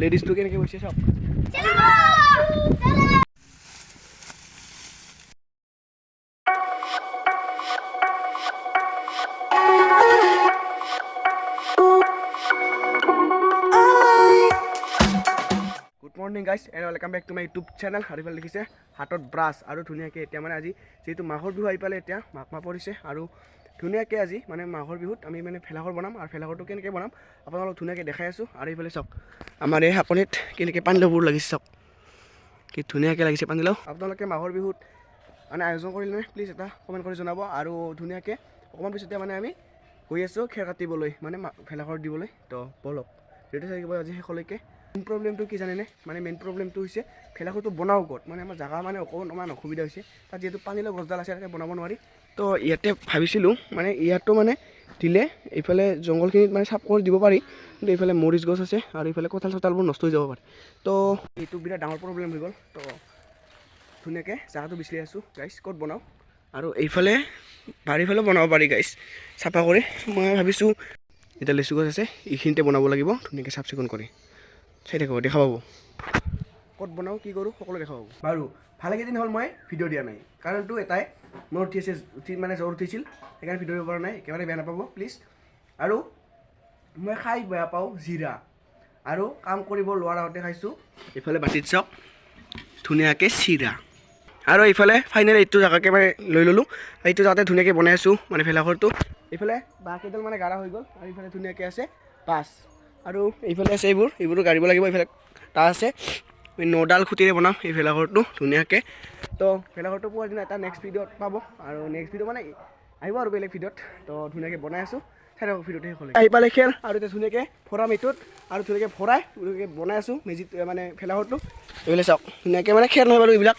লেডিজটো কেনেকৈ গৈছে good morning guys and welcome back to my YouTube channel আৰু ইফালে দেখিছে হাতত ব্ৰাছ আৰু ধুনীয়াকৈ এতিয়া মানে আজি যিহেতু মাঘৰ বিহু আহি পালে এতিয়া মাঘ মাহ পৰিছে আৰু ধুনীয়াকৈ আজি মানে মাঘৰ বিহুত আমি মানে ভেলাঘৰ বনাম আৰু ভেলাঘৰটো কেনেকৈ বনাম আপোনালোকক ধুনীয়াকৈ দেখাই আছোঁ। আৰু এইফালে চাওক আমাৰ এই শাকনিত কেনেকৈ পানীলাওবোৰ লাগিছে চাওক। কি ধুনীয়াকৈ লাগিছে পানীলাও আপোনালোকে মাঘৰ বিহুত মানে আয়োজন কৰিলে প্লিজ এটা কমেণ্ট কৰি জনাব। আৰু ধুনীয়াকৈ অকণমান পিছতে মানে আমি গৈ আছোঁ খেৰ কাটিবলৈ মানে ভেলাঘৰ দিবলৈ। তো ব'লক ৰেডি থাকিব আজি শেষলৈকে। মেইন প্ৰব্লেমটো কি জানেনে? মানে মেইন প্ৰব্লেমটো হৈছে ভেলাঘৰটো বনাওঁ ক'ত? মানে আমাৰ জেগা মানে অকণমান অসুবিধা হৈছে। তাত যিহেতু পানীলাও গছডাল আছে তাতে বনাব নোৱাৰি। তো ইয়াতে ভাবিছিলোঁ মানে ইয়াতো মানে দিলে এইফালে জংঘলখিনিত মানে চাফ কৰি দিব পাৰি কিন্তু এইফালে মৰিচ গছ আছে আৰু এইফালে কঁঠাল চঠালবোৰ নষ্ট হৈ যাব পাৰে। তো এইটো বিৰাট ডাঙৰ প্ৰব্লেম হৈ গ'ল। তো ধুনীয়াকৈ জেগাটো বিচাৰি আছোঁ গাইছ ক'ত বনাওঁ? আৰু এইফালে বাৰীফালেও বনাব পাৰি গাইছ চাফা কৰি। মই ভাবিছোঁ এতিয়া লেচু গছ আছে এইখিনিতে বনাব লাগিব ধুনীয়াকৈ চাফ চিকুণ কৰি। চাই থাকিব দেখা পাব ক'ত বনাওঁ, কি কৰোঁ সকলো দেখা পাব বাৰু, ভালেকেইদিন হ'ল মই ভিডিঅ' দিয়া নাই। কাৰণটো এটাই, মোৰ উঠি আছে, উঠি মানে জ্বৰ উঠিছিল, সেইকাৰণে ভিডিঅ' দিব পৰা নাই, একেবাৰে বেয়া নাপাব প্লিজ আৰু মই খাই বেয়া পাওঁ জিৰা। আৰু কাম কৰিব লোৱাৰ আগতে খাইছোঁ, এইফালে বাতিত চাওক, ধুনীয়াকৈ চিৰা। আৰু এইফালে ফাইনেল এইটো জেগাকে মানে লৈ ল'লোঁ এইটো জেগাতে ধুনীয়াকৈ বনাই আছোঁ মানে ভেলাঘৰটো। এইফালে বাঁহ কেইডাল মানে গাঢ়া হৈ গ'ল, আৰু এইফালে ধুনীয়াকৈ আছে পাঁচ আৰু এইফালে আছে এইবোৰ, এইবোৰো গাড়িব লাগিব, এইফালে তাৰ আছে। আমি নডাল খুঁটিৰে বনাম এই ভেলাঘৰটো ধুনীয়াকৈ। তো ভেলাঘৰটো পোৱাৰ দিনা এটা নেক্সট ভিডিঅ'ত পাব আৰু নেক্সট ভিডিঅ' মানে আহিব আৰু বেলেগ ভিডিঅ'ত। তো ধুনীয়াকৈ বনাই আছোঁ। চাই থাকক শেষ হ'লে। আহি পালে খেল আৰু এতিয়া ধুনীয়াকৈ ভৰাম এইটোত আৰু ধুনীয়াকৈ ভৰাই ধুনীয়াকৈ বনাই আছোঁ মেজিত মানে ভেলাঘৰটো এইফালে চাওক ধুনীয়াকৈ মানে খেৰ নহয় বাৰু এইবিলাক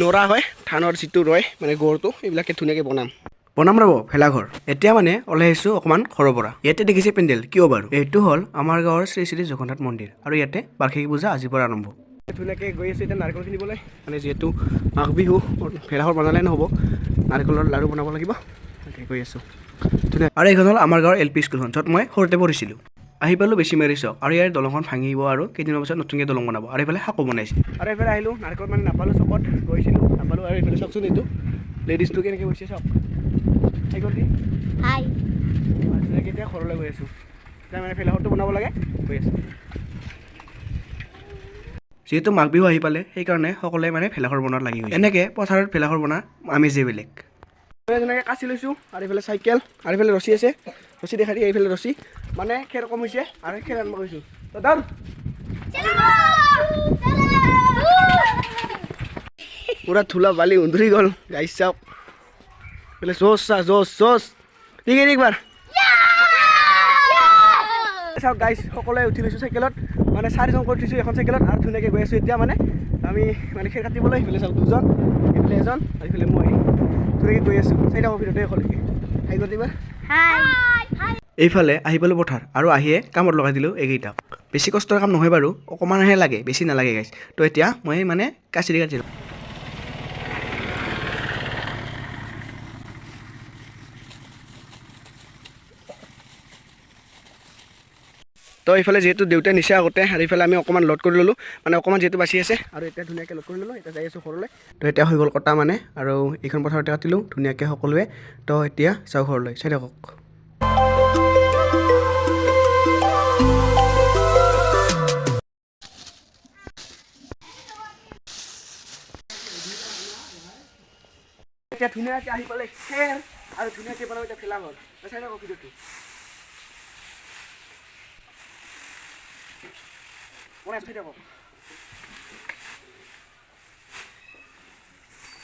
নৰা হয় ধানৰ যিটো ৰয় মানে গড়টো এইবিলাকে ধুনীয়াকৈ বনাম। বনাম ৰ'ব ভেলাঘৰ এতিয়া মানে ওলাই আহিছোঁ অকণমান ঘৰৰ পৰা। ইয়াতে দেখিছে পেণ্ডেল কিয় বাৰু? এইটো হ'ল আমাৰ গাঁৱৰ শ্ৰী শ্ৰী জগন্নাথ মন্দিৰ আৰু ইয়াতে বাৰ্ষিক পূজা আজিৰ পৰা আৰম্ভ। ধুনীয়াকৈ গৈ আছোঁ এতিয়া নাৰিকল কিনিবলৈ। মানে যিহেতু মাঘ বিহু ভেলাঘৰ বনালে নহ'ব। নাৰিকলৰ লাড়ু বনাব লাগিব। তাকে গৈ আছোঁ। ধুনীয়া। আৰু এইখন হ'ল আমাৰ গাঁৱৰ এল পি স্কুলখন য'ত মই সৰুতে পঢ়িছিলোঁ। আহি পালোঁ বেছি মাৰি চাওক আৰু ইয়াৰ দলংখন ভাঙিব আৰু কেইদিনৰ পাছত নতুনকৈ দলং বনাব। আৰু এইফালে শাকো বনাইছে। আৰু এইফালে আহিলোঁ নাৰিকল মানে নাপালোঁ চকত গৈছিলোঁ। নাপালোঁ আৰু এইফালে চাওকচোন এইটো। লেডিজটো কেনেকৈ গৈছে চাওক। হাই। এতিয়া ঘৰলৈ গৈ আছোঁ। এতিয়া মানে ভেলাঘৰটো বনাব লাগে গৈ আছোঁ। যিহেতু মাঘ বিহু আহি পালে সেইকাৰণে সকলোৱে মানে ভেলাঘৰ বনোৱাত লাগি গৈছে। এনেকৈ পথাৰত ভেলাঘৰ বনোৱা আমেজেই বেলেগ। ধুনীয়াকৈ কাচি লৈছোঁ আৰু এইফালে চাইকেল আৰু এইফালে ৰছী আছে ৰছী দেখাই দিয়ে এইফালে ৰছী। মানে খেৰ কম হৈছে আৰু খেৰ আনিব গৈছোঁ পূৰা ধূলা বালি উন্ধৰি গ'ল। গাইছ চাওক। এইফালে জোচ চা জোচ জোচ ঠিক আছে একবাৰ চাওক গাইছ সকলোৱে উঠি লৈছোঁ চাইকেলত। মানে চাৰিজন কৰি উঠিছোঁ এখন চাইকেলত আৰু ধুনীয়াকৈ গৈ আছোঁ এতিয়া মানে। আমি মানে খেৰ কাটিবলৈ সেইফালে চাওক দুজন এইফালে এজন আৰু এইফালে মই। ধুনীয়াকৈ গৈ আছোঁ। চাৰিটা ভিতৰতে এখনলৈকে আহি গ'ল এইবাৰ হাই। এইফালে আহি পালোঁ পথাৰ আৰু আহিয়ে কামত লগাই দিলোঁ এইকেইটাক। বেছি কষ্টৰ কাম নহয় বাৰু অকণমানহে লাগে বেছি নালাগে গাইছ তো এতিয়া মই মানে কাচিৰি কাটিলোঁ। তো এইফালে যিহেতু দেউতাই নিচে আগতে আৰু এইফালে আমি অকণমান লোড কৰি ল'লোঁ। মানে অকণমান যিহেতু বাচি আছে আৰু এতিয়া ধুনীয়াকৈ লোড কৰি ল'লোঁ এতিয়া যাই আছোঁ ঘৰলৈ। তো এতিয়া হৈ গ'ল কটা মানে আৰু এইখন পথাৰতে কাটিলোঁ ধুনীয়াকৈ সকলোৱে। তো এতিয়া যাওঁ ঘৰলৈ চাই থাকক। এতিয়া ধুনীয়াকৈ আহি পালে খেৰ আৰু ধুনীয়াকৈ বনাব এতিয়া ফেলা হ'ল। চাই থাকক ভিডিঅ'টো।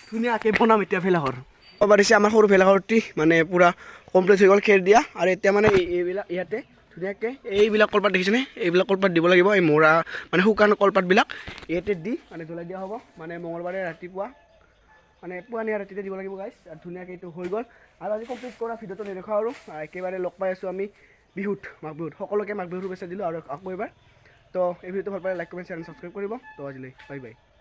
ধুনীয়াকৈ বনাম এতিয়া ভেলাঘৰ পাৰিছে আমাৰ সৰু ভেলাঘৰটি মানে পূৰা কমপ্লিট হৈ গ'ল খেৰ দিয়া। আৰু এতিয়া মানে এই- এইবিলাক ইয়াতে ধুনীয়াকৈ এইবিলাক কলপাত দেখিছেনে? এইবিলাক কলপাত দিব লাগিব এই মৰা মানে শুকান কলপাতবিলাক। ইয়াতে দি মানে জ্বলাই দিয়া হ'ব। মানে মঙলবাৰে ৰাতিপুৱা মানে পুৱানীয়া ৰাতিতে দিব লাগিব গাইছ আৰু ধুনীয়াকৈ এইটো হৈ গ'ল। আৰু আজি কমপ্লিট কৰা ভিডিঅ'টো নেদেখাওঁ আৰু। একেবাৰে লগ পাই আছোঁ আমি বিহুত মাঘ বিহুত। সকলোকে মাঘ বিহুৰ শুভেচ্ছা দিলোঁ আৰু আকৌ এবাৰ। তো এই ভিডিঅ'টো ভাল পালে লাইক কমেণ্ট শ্বেয়াৰ ছাবস্ক্ৰাইব কৰিব তো আজিলৈ বাই বাই